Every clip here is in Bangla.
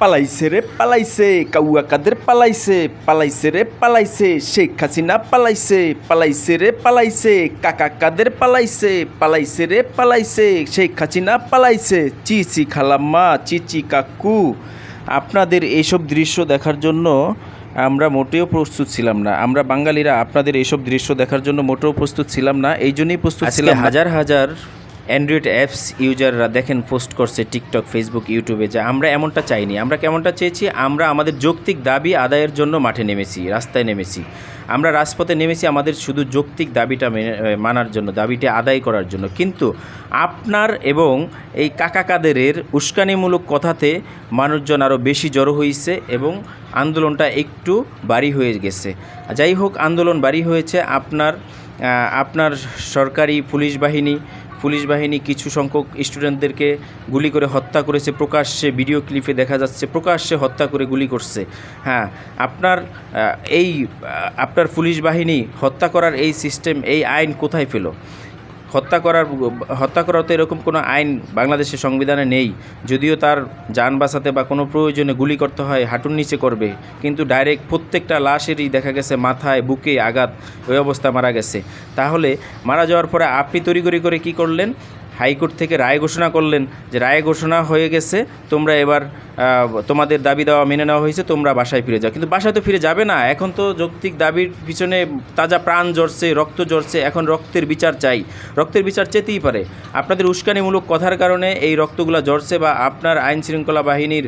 পালাইছে রে পালাইছে কাউয়া কাদের পালাইছে পালাইছে রে পালাইছে শেখ হাসিনা পালাইছে পালাইছে রে পালাইছে কাকা কাদের পালাইছে পালাইছে রে পালাইছে শেখ হাসিনা পালাইছে চিচি খালাম্মা চিচি কাকু আপনাদের এইসব দৃশ্য দেখার জন্য আমরা মোটেও প্রস্তুত ছিলাম না আমরা বাঙালিরা আপনাদের এইসব দৃশ্য দেখার জন্য মোটেও প্রস্তুত ছিলাম না এই জন্যই প্রস্তুত ছিলাম। হাজার হাজার অ্যান্ড্রয়েড অ্যাপস ইউজাররা দেখেন পোস্ট করছে টিকটক ফেসবুক ইউটিউবে যে আমরা এমনটা চাইনি। আমরা কেমনটা চেয়েছি? আমরা আমাদের যৌক্তিক দাবি আদায়ের জন্য মাঠে নেমেছি, রাস্তায় নেমেছি। আমরা রাজপথে নেমেছি আমাদের শুধু যৌক্তিক দাবিটা মেনে- মানার জন্য, দাবিটা আদায় করার জন্য। কিন্তু আপনার এবং এই কাকা কাদেরের উস্কানিমূলক কথাতে মানুষজন আরও বেশি জড়ো হয়েছে এবং আন্দোলনটা একটু বাড়ি হয়ে গেছে। যাই হোক, আন্দোলন বাড়ি হয়েছে। আপনার আপনার সরকারি পুলিশ বাহিনী পুলিশ বাহিনী কিছু সংখ্যক স্টুডেন্টদেরকে গুলি করে হত্যা করেছে। প্রকাশ্যে ভিডিও ক্লিপে দেখা যাচ্ছে, প্রকাশ্যে হত্যা করে গুলি করছে। হ্যাঁ আপনার এই আপনার পুলিশ বাহিনী হত্যা করার এই সিস্টেম, এই আইন কোথায় পেল? হত্যা করার হত্যা করার তো এরকম কোনো আইন বাংলাদেশের সংবিধানে নেই। যদিও তার যান বাঁচাতে বা কোনো প্রয়োজনে গুলি করতে হয়, হাঁটুর নিচে করবে। কিন্তু ডাইরেক্ট প্রত্যেকটা লাশেরই দেখা গেছে মাথায়, বুকে আঘাত, ওই অবস্থা মারা গেছে। তাহলে মারা যাওয়ার পরে আপনি তৈরি করে কি করলেন? হাইকোর্ট থেকে রায় ঘোষণা করলেন যে রায় ঘোষণা হয়ে গেছে, তোমরা এবার তোমাদের দাবি দেওয়া মেনে নেওয়া হয়েছে, তোমরা বাসায় ফিরে যাও। কিন্তু বাসায় তো ফিরে যাবে না। এখন তো যৌক্তিক দাবির পিছনে তাজা প্রাণ জড়ছে রক্ত জড়ছে এখন রক্তের বিচার চাই। রক্তের বিচার চেতেই পারে। আপনাদের উস্কানিমূলক কথার কারণে এই রক্তগুলো জড়ছে বা আপনার আইন শৃঙ্খলা বাহিনীর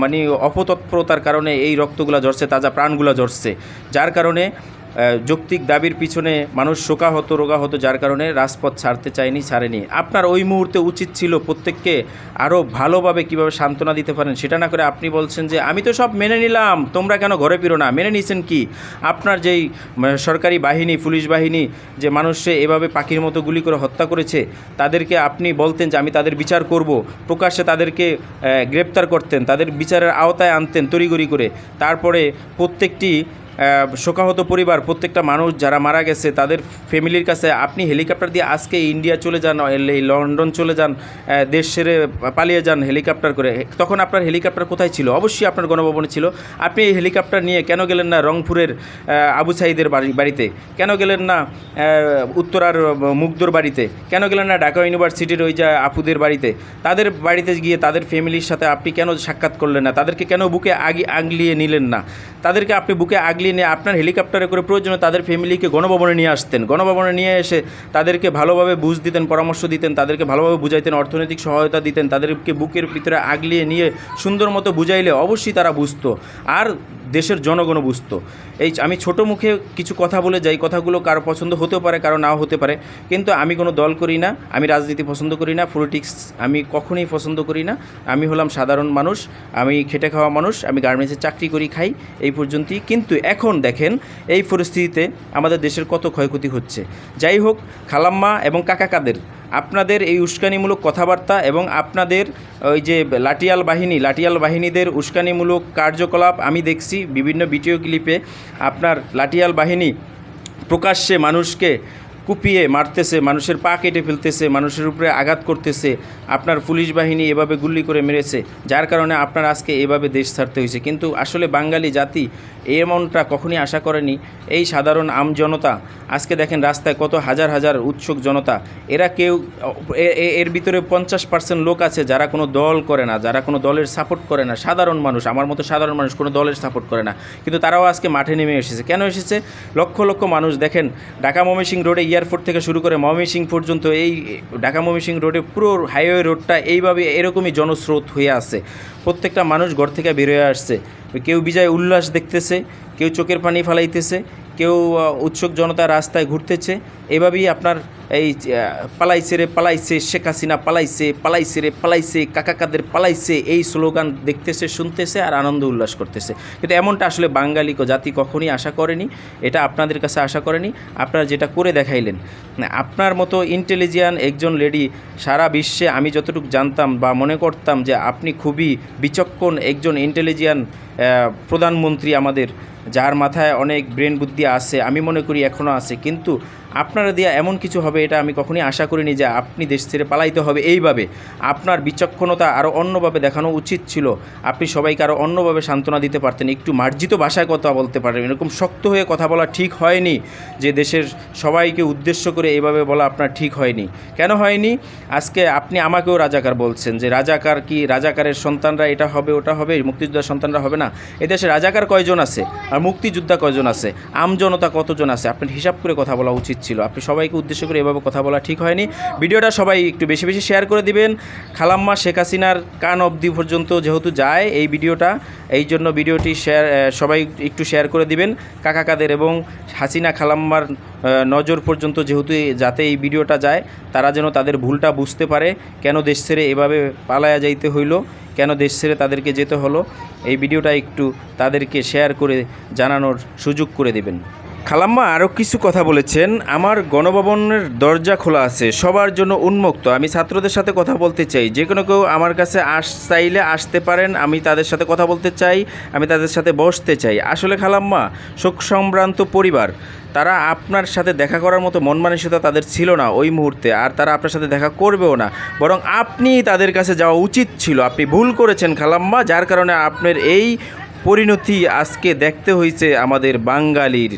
মানে অপতৎপরতার কারণে এই রক্তগুলো জড়ছে তাজা প্রাণগুলো জড়ছে যার কারণে যৌক্তিক দাবির পিছনে মানুষ শোকাহত, রোগাহত, যার কারণে রাজপথ ছাড়তে চায়নি, ছাড়েনি। আপনার ওই মুহূর্তে উচিত ছিল প্রত্যেককে আরও ভালোভাবে কীভাবে সান্ত্বনা দিতে পারেন, সেটা না করে আপনি বলছেন যে, আমি তো সব মেনে নিলাম, তোমরা কেন ঘরে ফিরো না? মেনে নিয়েছেন কি? আপনার যেই সরকারি বাহিনী, পুলিশ বাহিনী, যে মানুষে এভাবে পাখির মতো গুলি করে হত্যা করেছে, তাদেরকে আপনি বলতেন যে, আমি তাদের বিচার করব। প্রকাশ্যে তাদেরকে গ্রেপ্তার করতেন, তাদের বিচারের আওতায় আনতেন তড়িগড়ি করে। তারপরে প্রত্যেকটি শোকাহত পরিবার, প্রত্যেকটা মানুষ যারা মারা গেছে, তাদের ফ্যামিলির কাছে আপনি হেলিকপ্টার দিয়ে আজকে ইন্ডিয়া চলে যান লন্ডন চলে যান দেশ সেরে পালিয়ে যান হেলিকপ্টার করে। তখন আপনার হেলিকপ্টার কোথায় ছিল? অবশ্যই আপনার গণভবনে ছিল। আপনি এই হেলিকপ্টার নিয়ে কেন গেলেন না রংপুরের আবু সাইদের বাড়ি, বাড়িতে? কেন গেলেন না উত্তরার মুগ্ধর বাড়িতে? কেন গেলেন না ঢাকা ইউনিভার্সিটির ওই যা আপুদের বাড়িতে? তাদের বাড়িতে গিয়ে তাদের ফ্যামিলির সাথে আপনি কেন সাক্ষাৎ করলেন না? তাদেরকে কেন বুকে আগি আগলিয়ে নিলেন না? তাদেরকে আপনি বুকে আগলিয়ে নিয়ে আপনার হেলিকপ্টারে করে প্রয়োজনে তাদের ফ্যামিলিকে গণভবনে নিয়ে আসতেন। গণভবনে নিয়ে এসে তাদেরকে ভালোভাবে বুঝ দিতেন, পরামর্শ দিতেন, তাদেরকে ভালোভাবে বুঝাইতেন, অর্থনৈতিক সহায়তা দিতেন, তাদেরকে বুকের ভিতরে আগলিয়ে নিয়ে সুন্দর মতো বুঝাইলে অবশ্যই তারা বুঝতো। আর দেশের জনগণও বুঝতো। এই আমি ছোট মুখে কিছু কথা বলে যাই, কথাগুলো কারও পছন্দ হতেও পারে, কারও নাও হতে পারে, কিন্তু আমি কোনো দল করি না, আমি রাজনীতি পছন্দ করি না পলিটিক্স আমি কখনোই পছন্দ করি না, আমি হলাম সাধারণ মানুষ, আমি খেটে খাওয়া মানুষ, আমি গার্মেন্টসে চাকরি করি, খাই, এই পর্যন্তই। কিন্তু এখন দেখেন, এই পরিস্থিতিতে আমাদের দেশের কত ক্ষয়ক্ষতি হচ্ছে। যাই হোক, খালাম্মা এবং কাকা কাদের আপনাদের এই উস্কানিমূলক কথাবার্তা এবং আপনাদের ওই যে লাটিয়াল বাহিনী লাটিয়াল বাহিনীদের উস্কানিমূলক কার্যকলাপ আমি দেখছি বিভিন্ন ভিডিও ক্লিপে। আপনার লাটিয়াল বাহিনী প্রকাশ্যে মানুষকে কুপিয়ে মারতেছে, মানুষের পা কেটে ফেলতেছে, মানুষের উপরে আঘাত করতেছে, আপনার পুলিশ বাহিনী এভাবে গুলি করে মেরেছে, যার কারণে আপনার আজকে এভাবে দেশ ছাড়তে হয়েছে। কিন্তু আসলে বাঙালি জাতি এমনটা কখনই আশা করেনি। এই সাধারণ আম জনতা, আজকে দেখেন রাস্তায় কত হাজার হাজার উৎসুক জনতা, এরা কেউ এর ভিতরে পঞ্চাশ পার্সেন্ট লোক আছে যারা কোনো দল করে না, যারা কোনো দলের সাপোর্ট করে না। সাধারণ মানুষ, আমার মতো সাধারণ মানুষ কোনো দলের সাপোর্ট করে না। কিন্তু তারাও আজকে মাঠে নেমে এসেছে। কেন এসেছে? লক্ষ লক্ষ মানুষ, দেখেন, ঢাকা ময়মনসিং রোডে এয়ারপোর্ট থেকে শুরু করে ময়মনসিং পর্যন্ত এই ঢাকা মমিসিং রোডে পুরো হাইওয়ে রোডটা এইভাবে এরকমই জনস্রোত হয়ে আছে। প্রত্যেকটা মানুষ ঘর থেকে বেরোয় আসছে। কেউ বিজয় উল্লাস দেখতেছে, কেউ চোখের পানি ফালাইতেছে, কেউ উৎসুক জনতা রাস্তায় ঘুরতেছে। এভাবেই আপনার এই পালাইছে রে, পালাইছে, শেখ হাসিনা পালাইছে পালাইছে রে, পালাইছে কাকা কাদের পালাইছে, এই স্লোগান দেখতেছে, শুনতেছে আর আনন্দ উল্লাস করতেছে। কিন্তু এমনটা আসলে বাঙালি জাতি কখনই আশা করেনি, এটা আপনাদের কাছে আশা করেনি। আপনারা যেটা করে দেখাইলেন আপনার মতো ইন্টেলিজিয়ান একজন লেডি সারা বিশ্বে আমি যতটুকু জানতাম বা মনে করতাম যে আপনি খুবই বিচক্ষণ একজন ইন্টেলিজিয়ান প্রধানমন্ত্রী আমাদের, যার মাথায় অনেক ব্রেন বুদ্ধি আছে, আমি মনে করি এখনও আছে। কিন্তু আপনারা দিয়া এমন কিছু হবে, এটা আমি কখনই আশা করিনি যে আপনি দেশ ছেড়ে পালাইতে হবে। এইভাবে আপনার বিচক্ষণতা আরও অন্যভাবে দেখানো উচিত ছিল। আপনি সবাইকে আরও অন্যভাবে সান্ত্বনা দিতে পারতেন, একটু মার্জিত ভাষায় কথা বলতে পারেন এরকম শক্ত হয়ে কথা বলা ঠিক হয়নি যে দেশের সবাইকে উদ্দেশ্য করে এভাবে বলা আপনার ঠিক হয়নি। কেন হয়নি? আজকে আপনি আমাকেও রাজাকার বলছেন যে রাজাকার কি, রাজাকারের সন্তানরা এটা হবে, ওটা হবে মুক্তিযোদ্ধার সন্তানরা হবে না। এদেশে রাজাকার কয়জন আছে? আর মুক্তিযোদ্ধা কয়জন আছে? আমজনতা কতজন আছে? আপনার হিসাব করে কথা বলা উচিত ছিল। আপনি সবাইকে উদ্দেশ্য করে এভাবে কথা বলা ঠিক হয়নি। ভিডিওটা সবাই একটু বেশি বেশি শেয়ার করে দিবেন। খালাম্মা শেখ হাসিনার কান অবধি পর্যন্ত যেহেতু যায় এই ভিডিওটা, এই জন্য ভিডিওটি শেয়ার সবাই একটু শেয়ার করে দিবেন। কাকা কাদের এবং হাসিনা খালাম্মার নজর পর্যন্ত যেহেতু যাতে এই ভিডিওটা যায়, তারা যেন তাদের ভুলটা বুঝতে পারে। কেন দেশ ছেড়ে এভাবে পালায়া যাইতে হইল? কেন দেশ ছেড়ে তাদেরকে যেতে হলো? এই ভিডিওটা একটু তাদেরকে শেয়ার করে জানানোর সুযোগ করে দেবেন। খালাম্মা আরও কিছু কথা বলেছেন। আমার গণভবনের দরজা খোলা আছে, সবার জন্য উন্মুক্ত। আমি ছাত্রদের সাথে কথা বলতে চাই। যে কোনো কেউ আমার কাছে আস, চাইলে আসতে পারেন, আমি তাদের সাথে কথা বলতে চাই, আমি তাদের সাথে বসতে চাই। আসলে খালাম্মা শোক সম্ভ্রান্ত পরিবার। তারা আপনার সাথে দেখা করার মতো মন মানসিকতা তাদের ছিল না ওই মুহূর্তে, আর তারা আপনার সাথে দেখা করবেও না। বরং আপনি তাদের কাছে যাওয়া উচিত ছিল। আপনি ভুল করেছেন খালাম্মা, যার কারণে আপনার এই পরিণতি আজকে দেখতে হয়েছে আমাদের বাঙালির